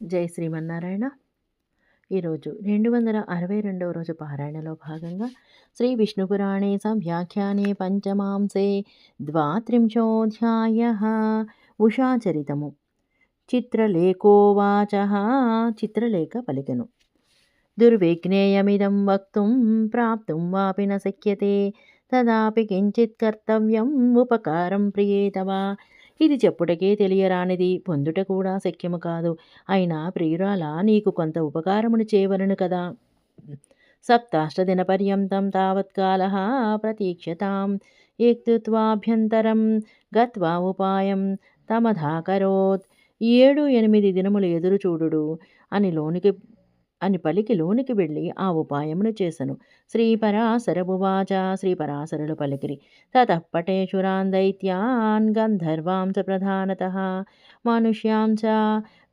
జై శ్రీమన్నారాయణ. ఈరోజు రెండు వందల అరవై రెండవ రోజు పారాయణలో భాగంగా శ్రీ విష్ణుపురాణే సంవ్యాఖ్యానే పంచమాంసే ద్వాత్రింశోధ్యాయ ఉషాచరితము. చిత్రలేఖోవాచ చిత్రలేఖ పలికెను. దుర్విఘ్నేయమిదం వక్తుం ప్రాప్తుం వాపి న శక్యతే తదాపి కించిత్ కర్తవ్యం ఉపకారం ప్రియేతవా ఇది చెప్పుటకే తెలియరానిది. పొందుట కూడా శక్యము కాదు. అయినా ప్రియురాల నీకు కొంత ఉపకారమును చేయవలను కదా. సప్తాష్టదిన పర్యంతం తావత్కాల ప్రతీక్షతాం. ఏక్తుత్వాభ్యంతరం గత్వా ఉపాయం తమధాకరోత్. ఏడు ఎనిమిది దినములు ఎదురు చూడుడు. అని లోనికి అని పలికి లోనికి వెళ్ళి ఆ ఉపాయమును చేసను. శ్రీపరాశరభువాచ శ్రీపరాశరులు పలికిరి. తతఃపటేశురాన్ దైత్యాన్ గంధర్వాంశ ప్రధానత మనుష్యాం చ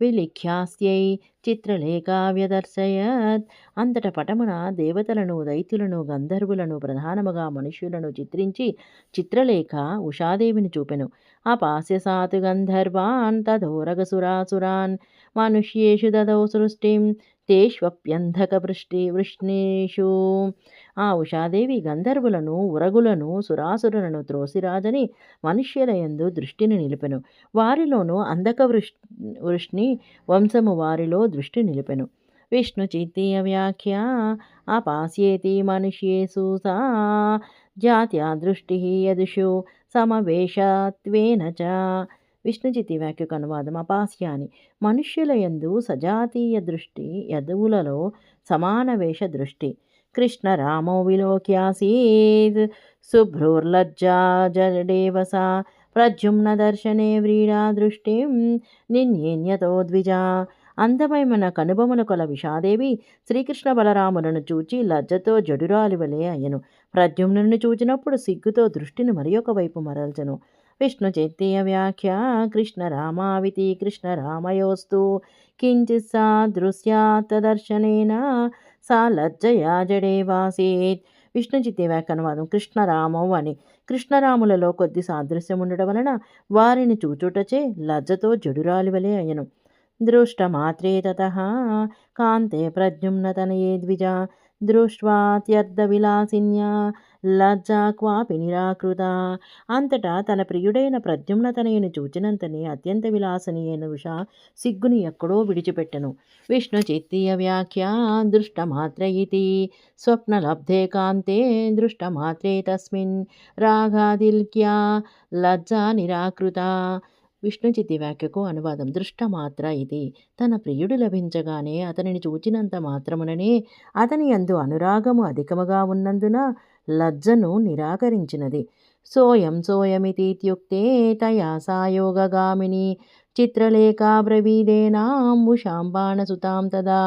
విలిఖ్యాస్యై చిత్రలేఖావ్యదర్శయత్. అంతట పటమున దేవతలను దైత్యులను గంధర్వులను ప్రధానముగా మనుష్యులను చిత్రించి చిత్రలేఖ ఉషాదేవిని చూపెను. అపాస్యసాతు గంధర్వాన్ తదోరగసురాసురాన్ మనుష్యేషు దదౌ సృష్టిం తేష్వప్యంధక వృష్టి వృష్ణేషు. ఆ ఉషాదేవి గంధర్వులను ఉరగులను సురాసురులను త్రోసిరాజని మనుష్యులయందు దృష్టిని నిలిపెను. వారిలోనూ అంధక వృష్ వృష్ణి వంశము వారిలో దృష్టి నిలిపెను. విష్ణు చిత్తీయ వ్యాఖ్య అపాస్యేతి మనుష్యేసు సా జాత్యా దృష్టి యదుషు సమవేషత్వేన చ. విష్ణుచితి వ్యాఖ్యకు అనువాదం అపాస్యాని. మనుష్యుల యందు సజాతీయ దృష్టి యదువులలో సమానవేష దృష్టి. కృష్ణ రామో విలోక్యాసీద్ శుభ్రోర్లజ్జా జడేవ ప్రజుమ్న దర్శనే వ్రీడా దృష్టి నిన్యేన్యతో ద్విజా. అందమైన కనుబొమల కొల విషాదేవి శ్రీకృష్ణ బలరాములను చూచి లజ్జతో జడురాలి వలె అయ్యను. ప్రద్యుమ్నుని చూచినప్పుడు సిగ్గుతో దృష్టిని మరి వైపు మరల్చను. విష్ణు చైత్య వ్యాఖ్య కృష్ణరామావితి కృష్ణరామయోస్తు కృష్ణ రామయోస్తు. కించిత్ సా దృశ్యాత్తదర్శనేన సా లజ్జయా జడేవాసీత్. విష్ణు చిత్తి కృష్ణరామవు అని. కృష్ణరాములలో కొద్ది సాదృశ్యం ఉండడం వలన వారిని చూచుటచే లజ్జతో జడురాలివలే అయ్యను. దృష్టమాత్రే తత కాంతే ప్రద్యుమ్నతనయే ద్విజ దృష్ట్వాత్యర్థవిలాసిన్యా లజ్జా క్వాపి నిరాకృత. అంతటా తన ప్రియుడైన ప్రద్యుమ్నతనయుని చూచినంతనే అత్యంత విలాసనీయైన ఉష సిగ్గుని ఎక్కడో విడిచిపెట్టను. విష్ణు చిత్తీయ వ్యాఖ్య దృష్టమాత్ర ఇది స్వప్నలబ్ధే కాంతే దృష్టమాత్రే తస్మిన్ రాగాదిల్క్యా లజ్జా నిరాకృత. విష్ణుచితి వ్యాఖ్యకు అనువాదం. దృష్టమాత్ర ఇది. తన ప్రియుడు లభించగానే అతనిని చూచినంత మాత్రముననే అతని యందు అనురాగము అధికముగా ఉన్నందున లజ్జను నిరాకరించినది. సోయం సోయమితీత్యుక్తే తయా సాయోగగామిని చిత్రలేఖా బ్రవీదేనాంబుషాం బాణసుతాం తదా.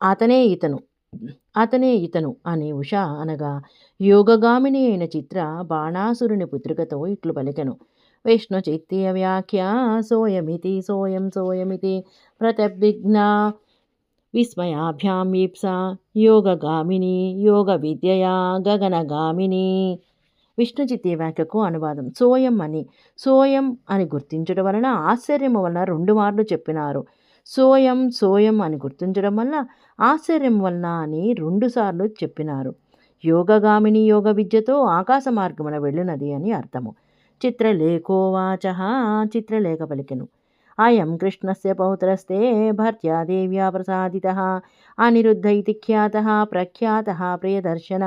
అతనే ఇతను. అతనే ఇతను అని ఉష అనగా యోగగామిని అయిన చిత్ర బాణాసురుని పుత్రికతో ఇట్లు పలికెను. విష్ణు చిత్తీయ వ్యాఖ్య సోయమితి సోయం సోయమితి ప్రతభిఘ్న విస్మయాభ్యాం వీప్సా యోగగామిని యోగ విద్యయా గగనగామిని. విష్ణుచిత్తి వ్యాఖ్యకు అనువాదం సోయం అని. సోయం అని గుర్తించడం వలన ఆశ్చర్యము వలన రెండు మార్లు చెప్పినారు. సోయం సోయం అని గుర్తించడం వల్ల ఆశ్చర్యం వలన అని రెండుసార్లు చెప్పినారు. యోగగామిని యోగ విద్యతో ఆకాశ మార్గమున వెళ్ళినది అని అర్థము. చిత్రలేఖోవాచ చిత్రలేఖ పలికెను అయం కృష్ణస్య పౌత్రస్తే భర్త్యా దేవ్యా ప్రసాదిత అనిరుద్ధ ఇతి ఖ్యాత ప్రఖ్యాత ప్రియదర్శన.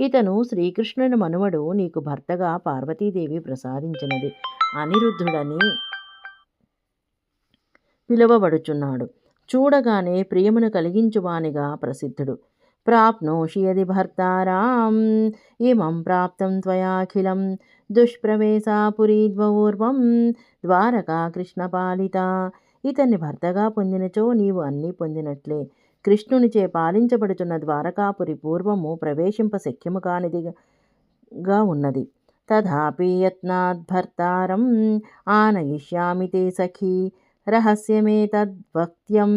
ఇతను శ్రీకృష్ణుని మనువడు నీకు భర్తగా పార్వతీదేవి ప్రసాదించినది. అనిరుద్ధుడని పిలువబడుచున్నాడు. చూడగానే ప్రియమును కలిగించువానిగా ప్రసిద్ధుడు. ప్రాప్నోషి యది భర్తారాం ఇమం ప్రాప్తం త్వయాఖిలం దుష్ప్రవేశాపురీద్వూర్వం ద్వారకా కృష్ణపాలిత ఇతన్ని భర్తగా పొందినచో నీవు అన్నీ పొందినట్లే. కృష్ణునిచే పాలించబడుతున్న ద్వారకాపురి పూర్వము ప్రవేశింప శక్యము కానిదిగా ఉన్నది. తథాపి యత్నాద్భర్తారం ఆనయిష్యామి తే సఖీ రహస్యమేతద్వక్త్యం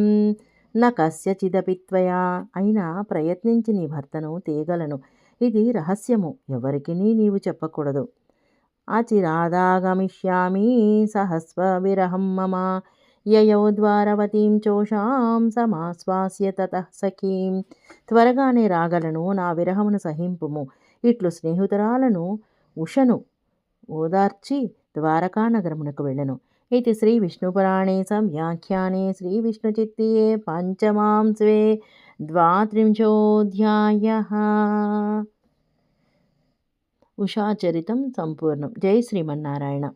న కస్యచిదపి త్వయా అయినా ప్రయత్నించి నీ భర్తను తీయగలను ఇది రహస్యము. ఎవరికి నీవు చెప్పకూడదు. అచిరాదాగమిష్యామి సహస్వ విరహం మమ. యయౌ ద్వారవతీం చోషాం సమాశ్వాస్య తత సఖీం. త్వరగానే రాగలను నా విరహమును సహింపుము. ఇట్లు స్నేహితురాలను ఉషను ఓదార్చి ద్వారకా నగరమునకు వెళ్ళను. ఇది శ్రీ విష్ణుపురాణే సంవ్యాఖ్యానే శ్రీ విష్ణుచిత్తియే పంచమాంస్వే ద్వాత్రింశోऽధ్యాయः ఉషాచరితం సంపూర్ణం జై శ్రీమన్నారాయణ